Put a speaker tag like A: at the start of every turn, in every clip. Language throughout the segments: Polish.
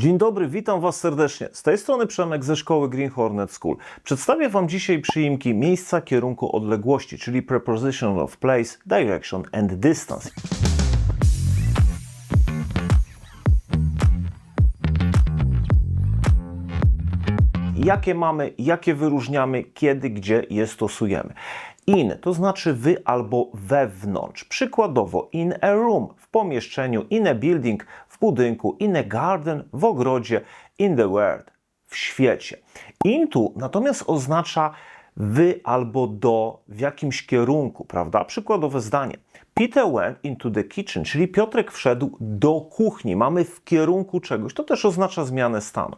A: Dzień dobry, witam Was serdecznie. Z tej strony Przemek ze szkoły Green Hornet School. Przedstawię Wam dzisiaj przyimki miejsca, kierunku, odległości, czyli preposition of place, direction and distance. jakie mamy, jakie wyróżniamy, kiedy, gdzie je stosujemy. In to znaczy wy albo wewnątrz. Przykładowo in a room w pomieszczeniu, in a building budynku, in a garden w ogrodzie, in the world w świecie. Into natomiast oznacza wy albo do w jakimś kierunku, prawda? Przykładowe zdanie. Peter went into the kitchen, czyli Piotrek wszedł do kuchni. Mamy w kierunku czegoś. To też oznacza zmianę stanu.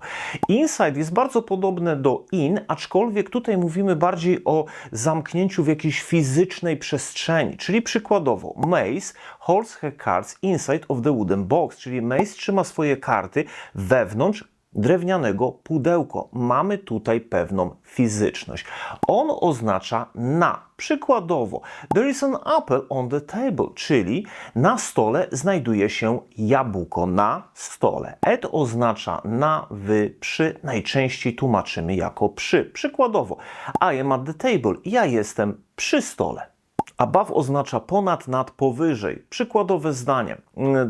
A: Inside jest bardzo podobne do in, aczkolwiek tutaj mówimy bardziej o zamknięciu w jakiejś fizycznej przestrzeni. Czyli przykładowo, Mace holds her cards inside of the wooden box, czyli Mace trzyma swoje karty wewnątrz drewnianego pudełko. Mamy tutaj pewną fizyczność. On oznacza na. Przykładowo, there is an apple on the table, czyli na stole znajduje się jabłko na stole. At oznacza na, wy, przy, najczęściej tłumaczymy jako przy. Przykładowo, I am at the table, ja jestem przy stole. Above oznacza ponad, nad, powyżej. Przykładowe zdanie.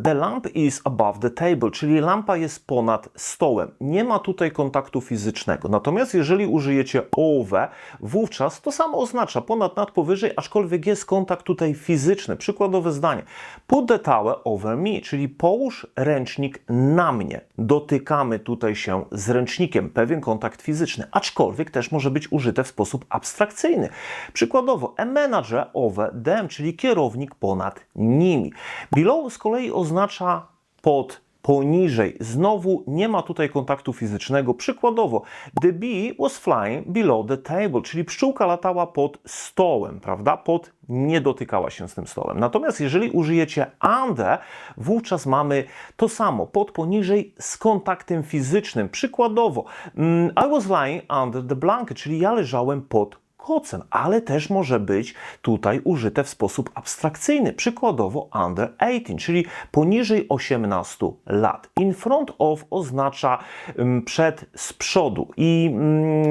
A: The lamp is above the table, czyli lampa jest ponad stołem. Nie ma tutaj kontaktu fizycznego. Natomiast jeżeli użyjecie over, wówczas to samo oznacza ponad, nad, powyżej, aczkolwiek jest kontakt tutaj fizyczny. Przykładowe zdanie. Put the towel over me, czyli połóż ręcznik na mnie. Dotykamy tutaj się z ręcznikiem. Pewien kontakt fizyczny, aczkolwiek też może być użyte w sposób abstrakcyjny. Przykładowo, a manager over them, czyli kierownik ponad nimi. Below z kolei oznacza pod, poniżej. Znowu nie ma tutaj kontaktu fizycznego. Przykładowo, the bee was flying below the table, czyli pszczółka latała pod stołem, prawda? Pod nie dotykała się z tym stołem. Natomiast jeżeli użyjecie under, wówczas mamy to samo, pod, poniżej z kontaktem fizycznym. Przykładowo, mm, I was lying under the blanket, czyli ja leżałem pod kocem, ale też może być tutaj użyte w sposób abstrakcyjny. Przykładowo under 18, czyli poniżej 18 lat. In front of oznacza ym, przed, z przodu i ym,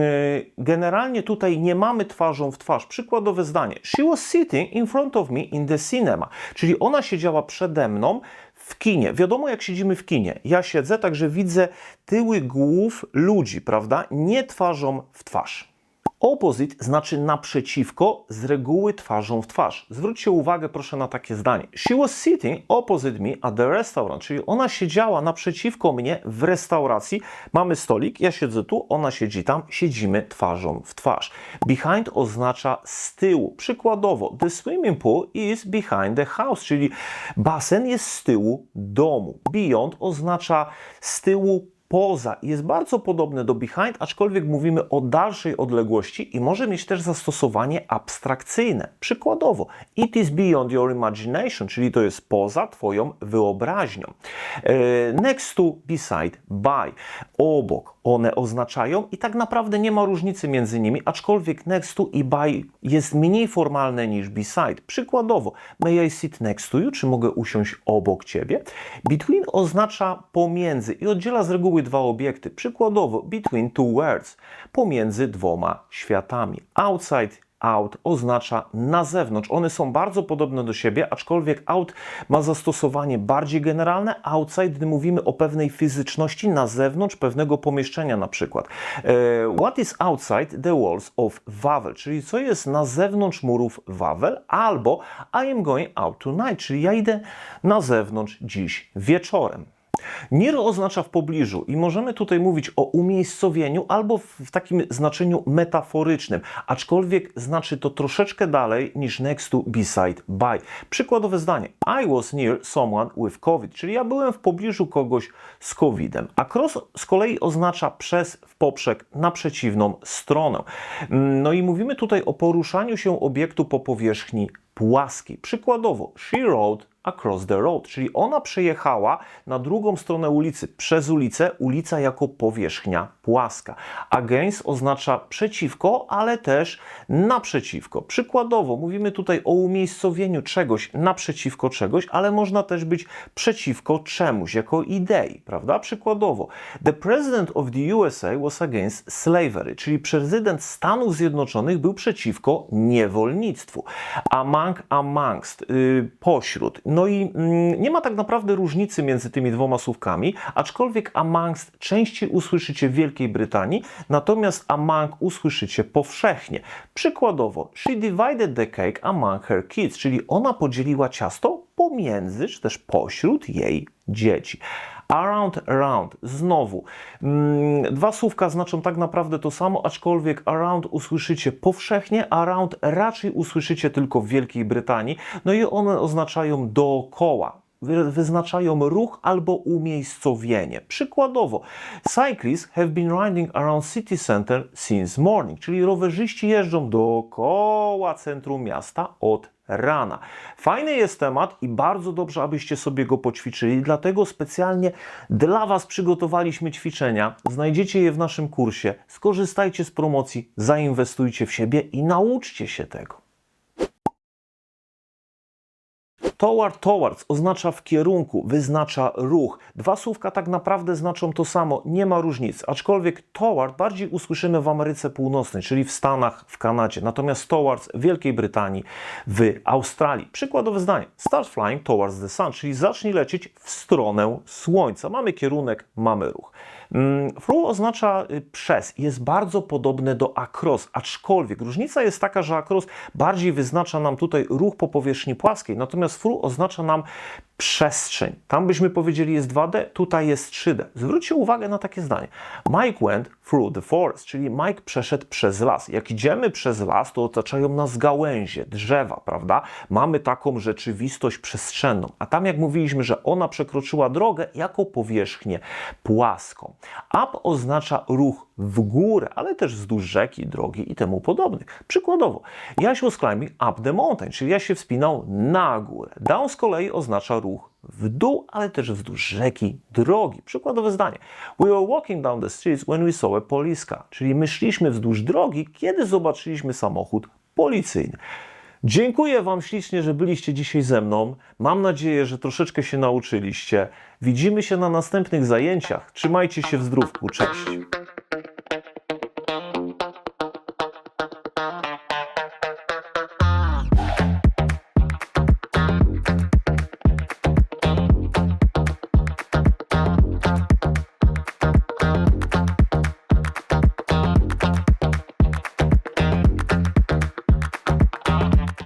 A: generalnie tutaj nie mamy twarzą w twarz. Przykładowe zdanie. She was sitting in front of me in the cinema, czyli ona siedziała przede mną w kinie. Wiadomo, jak siedzimy w kinie. Ja siedzę, także widzę tyły głów ludzi, prawda? Nie twarzą w twarz. Opposite znaczy naprzeciwko, z reguły twarzą w twarz. Zwróćcie uwagę proszę na takie zdanie. She was sitting opposite me at the restaurant, czyli ona siedziała naprzeciwko mnie w restauracji. Mamy stolik, ja siedzę tu, ona siedzi tam, siedzimy twarzą w twarz. Behind oznacza z tyłu. Przykładowo, the swimming pool is behind the house, czyli basen jest z tyłu domu. Beyond oznacza z tyłu poza jest bardzo podobne do behind, aczkolwiek mówimy o dalszej odległości i może mieć też zastosowanie abstrakcyjne. Przykładowo, it is beyond your imagination, czyli to jest poza Twoją wyobraźnią. E, next to, beside, by, obok. One oznaczają i tak naprawdę nie ma różnicy między nimi, aczkolwiek next to i by jest mniej formalne niż beside. Przykładowo, may I sit next to you, czy mogę usiąść obok Ciebie? Between oznacza pomiędzy i oddziela z reguły dwa obiekty. Przykładowo, between two words, pomiędzy dwoma światami. Outside out oznacza na zewnątrz. One są bardzo podobne do siebie, aczkolwiek out ma zastosowanie bardziej generalne. Outside, gdy mówimy o pewnej fizyczności na zewnątrz pewnego pomieszczenia na przykład. E, What is outside the walls of Wawel? Czyli co jest na zewnątrz murów Wawel? Albo I am going out tonight, czyli ja idę na zewnątrz dziś wieczorem. Near oznacza w pobliżu i możemy tutaj mówić o umiejscowieniu albo w takim znaczeniu metaforycznym, aczkolwiek znaczy to troszeczkę dalej niż next to, beside, by. Przykładowe zdanie. I was near someone with COVID, czyli ja byłem w pobliżu kogoś z COVID-em. A cross z kolei oznacza przez, w poprzek, na przeciwną stronę. No i mówimy tutaj o poruszaniu się obiektu po powierzchni płaskiej. Przykładowo, she rode across the road, czyli ona przejechała na drugą stronę ulicy, przez ulicę, ulica jako powierzchnia płaska. Against oznacza przeciwko, ale też naprzeciwko. Przykładowo mówimy tutaj o umiejscowieniu czegoś naprzeciwko czegoś, ale można też być przeciwko czemuś, jako idei, prawda? Przykładowo, the president of the USA was against slavery, czyli prezydent Stanów Zjednoczonych był przeciwko niewolnictwu. Among, amongst, yy, pośród. No i mm, nie ma tak naprawdę różnicy między tymi dwoma słówkami, aczkolwiek amongst częściej usłyszycie w Wielkiej Brytanii, natomiast among usłyszycie powszechnie. Przykładowo, she divided the cake among her kids, czyli ona podzieliła ciasto pomiędzy, czy też pośród jej dzieci. Around, around. Znowu. Mm, dwa słówka znaczą tak naprawdę to samo, aczkolwiek around usłyszycie powszechnie, around raczej usłyszycie tylko w Wielkiej Brytanii. No i one oznaczają dookoła. Wy- Wyznaczają ruch albo umiejscowienie. Przykładowo, cyclists have been riding around city center since morning, czyli rowerzyści jeżdżą dookoła centrum miasta od rana. Fajny jest temat i bardzo dobrze, abyście sobie go poćwiczyli, dlatego specjalnie dla Was przygotowaliśmy ćwiczenia. Znajdziecie je w naszym kursie. Skorzystajcie z promocji, zainwestujcie w siebie i nauczcie się tego. Toward, towards oznacza w kierunku, wyznacza ruch. Dwa słówka tak naprawdę znaczą to samo, nie ma różnic. Aczkolwiek toward bardziej usłyszymy w Ameryce Północnej, czyli w Stanach, w Kanadzie. Natomiast towards w Wielkiej Brytanii, w Australii. Przykładowe zdanie. Start flying towards the sun, czyli zacznij lecieć w stronę Słońca. Mamy kierunek, mamy ruch. Mm, Through oznacza y, przez, jest bardzo podobne do across, aczkolwiek różnica jest taka, że across bardziej wyznacza nam tutaj ruch po powierzchni płaskiej, natomiast through oznacza nam przestrzeń. Tam byśmy powiedzieli jest 2D, tutaj jest 3D. Zwróćcie uwagę na takie zdanie. Mike went through the forest, czyli Mike przeszedł przez las. Jak idziemy przez las, to otaczają nas gałęzie, drzewa, prawda? Mamy taką rzeczywistość przestrzenną. A tam jak mówiliśmy, że ona przekroczyła drogę jako powierzchnię płaską. Up oznacza ruch w górę, ale też wzdłuż rzeki, drogi i temu podobnych. Przykładowo, was climbing up the mountain, czyli ja się wspinał na górę. Down z kolei oznacza ruch w dół, ale też wzdłuż rzeki, drogi. Przykładowe zdanie. We were walking down the streets when we saw a police car, czyli my szliśmy wzdłuż drogi, kiedy zobaczyliśmy samochód policyjny. Dziękuję Wam ślicznie, że byliście dzisiaj ze mną. Mam nadzieję, że troszeczkę się nauczyliście. Widzimy się na następnych zajęciach. Trzymajcie się w zdrówku. Cześć.